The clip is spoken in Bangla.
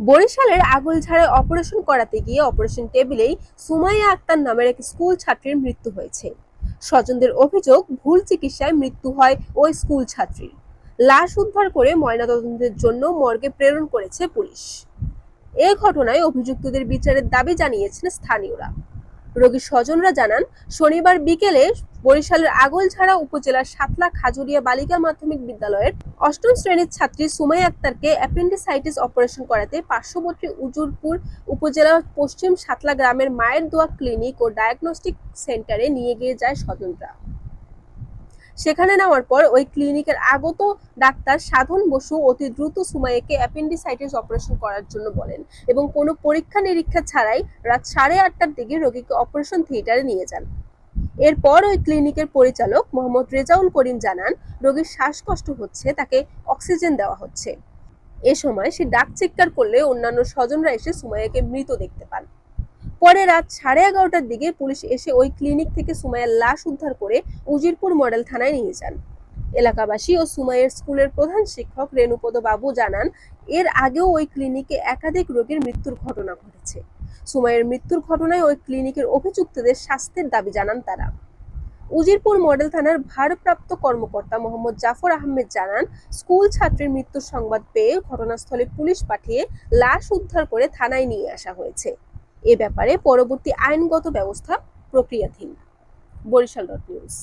বরিশালের আগলঝাড়ায় অপারেশন করাতে গিয়ে অপারেশন টেবিলেই সুমাইয়া আক্তার নামের এক স্কুল ছাত্রীর মৃত্যু হয়েছে। স্বজনদের অভিযোগ, ভুল চিকিৎসায় মৃত্যু হয় ওই স্কুল ছাত্রীর। লাশ উদ্ধার করে ময়নাতদন্তের জন্য মর্গে প্রেরণ করেছে পুলিশ। এ ঘটনায় অভিযুক্তদের বিচারের দাবি জানিয়েছেন স্থানীয়রা। রোগীর স্বজনরা জানান, শনিবার বিকেলে বরিশালের আগলছাড়া উপজেলার সাতলা খাজুরিয়া বালিকা মাধ্যমিক বিদ্যালয়ের অষ্টম শ্রেণির ছাত্রী সুমাই আক্তারকে অ্যাপেন্ডিসাইটিস অপারেশন করাতে পার্শ্ববর্তী উজুরপুর উপজেলা পশ্চিম সাতলা গ্রামের মায়ের দোয়া ক্লিনিক ও ডায়াগনস্টিক সেন্টারে নিয়ে গিয়ে যায় স্বজনরা। সেখানে নেওয়ার পর ওই ক্লিনিকের আগত ডাক্তার সাধন বসু অতি দ্রুত সুমাইয়াকে অ্যাপেন্ডিসাইটিস অপারেশন করার জন্য বলেন এবং কোনো পরীক্ষা নিরীক্ষা ছাড়াই রাত সাড়ে আটটার দিকে রোগীকে অপারেশন থিয়েটারে নিয়ে যান। এরপর ওই ক্লিনিকের পরিচালক মোহাম্মদ রেজাউল করিম জানান, রোগীর শ্বাসকষ্ট হচ্ছে, তাকে অক্সিজেন দেওয়া হচ্ছে। এ সময় সে ডাক চিৎকার করলে অন্যান্য স্বজনরা এসে সুমাইয়াকে মৃত দেখতে পান। পরে রাত সাড়ে এগারোটার দিকে পুলিশ এসে ওই ক্লিনিক থেকে সুমাইয়ার লাশ উদ্ধার করে উজিরপুর মডেল থানায় নিয়ে যান। এলাকাবাসী ও সুমাইয়ের স্কুলের প্রধান শিক্ষক রেণুপদ বাবু জানান, এর আগেও ওই ক্লিনিকে একাধিক রোগীর মৃত্যুর ঘটনা ঘটেছে। সুমাইয়ের মৃত্যুর ঘটনায় ওই ক্লিনিকের অভিযুক্তদের শাস্তির দাবি জানান তারা। উজিরপুর মডেল থানার ভারপ্রাপ্ত কর্মকর্তা মোহাম্মদ জাফর আহমেদ জানান, স্কুল ছাত্রীর মৃত্যুর সংবাদ পেয়ে ঘটনাস্থলে পুলিশ পাঠিয়ে লাশ উদ্ধার করে থানায় নিয়ে আসা হয়েছে। এ ব্যাপারে পরবর্তী আইনগত ব্যবস্থা প্রক্রিয়াধীন। Barishal dot news.